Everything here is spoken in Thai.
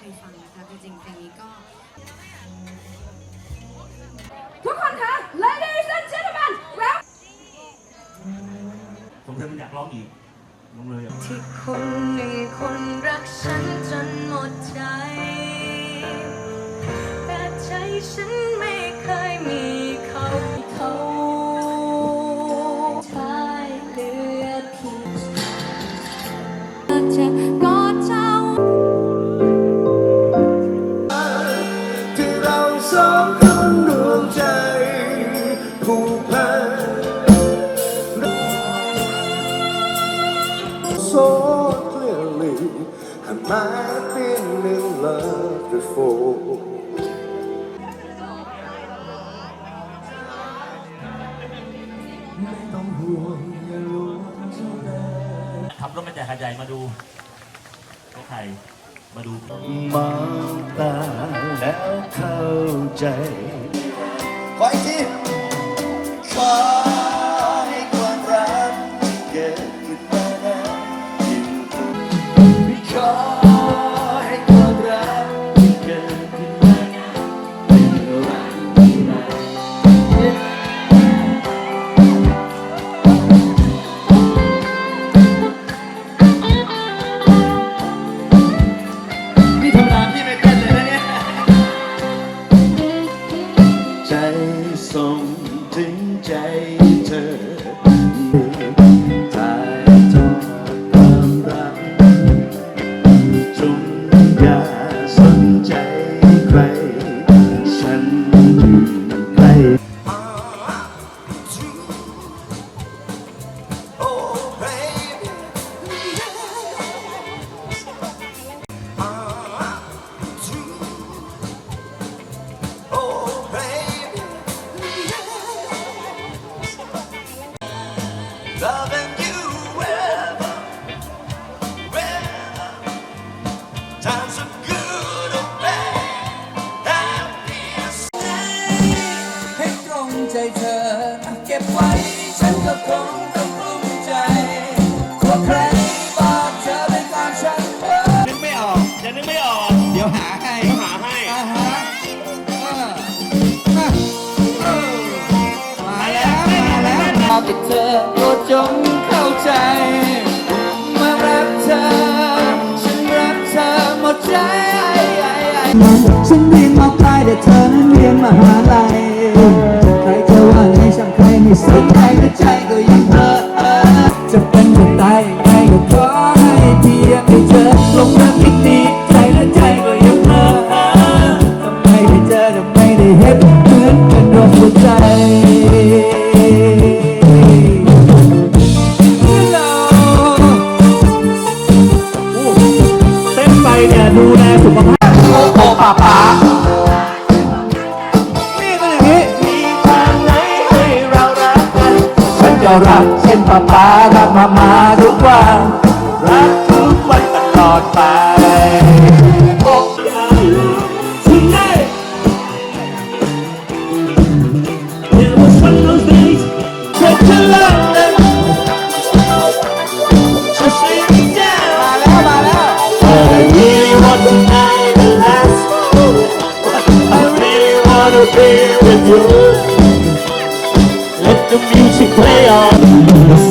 เคยฟังนะครับจริงๆเพลงนี้ก็ ทุกคนคะ ladies and gentlemen well ผมเธอมันอยากร้องอีกลงเลยอะที่คนหนึ่งคนรักฉันจนหมดใจ แต่ใจฉันไม่เคยมีเขาเขาชายเหลือเพียงจะ So clearly had my been in love before ไม่ต้องห่วงอย่ารู้เท่านั้นขับรถมาจากหาดใหญ่มาดูก็ใครมาดูมองตาแล้วเข้าใจ ขออีกที ส่งถึงใจเธอถ่ายทอดความรักจงอย่า ใจเธอ เก็บไว้ฉันก็คงต้องกลุ้มใจกลัวใครบอกเธอเป็นตามฉันเพ้อนึกไม่ออกยังนึกไม่ออกเดี๋ยวหาให้เดี๋ยวหาให้อ่าฮะเอออะเออมาแล้ว มาแล้วมาเป็นเธอโปรดจงเข้าใจมารักเธอ ฉันรักเธอหมดใจ ฉันเรียนมปลายแต่เธอนั้นเรียนมหาลัย ช่า ฉันจะรักเช่นป้าป้ารักมามาทุกวันรักทุกวันตลอดไปโอ้ถึงได้ It was one of those days Take to London Just lay me down มาแล้วมาแล้ว But I really want tonight to last I really wanna be with you Let the music se creia.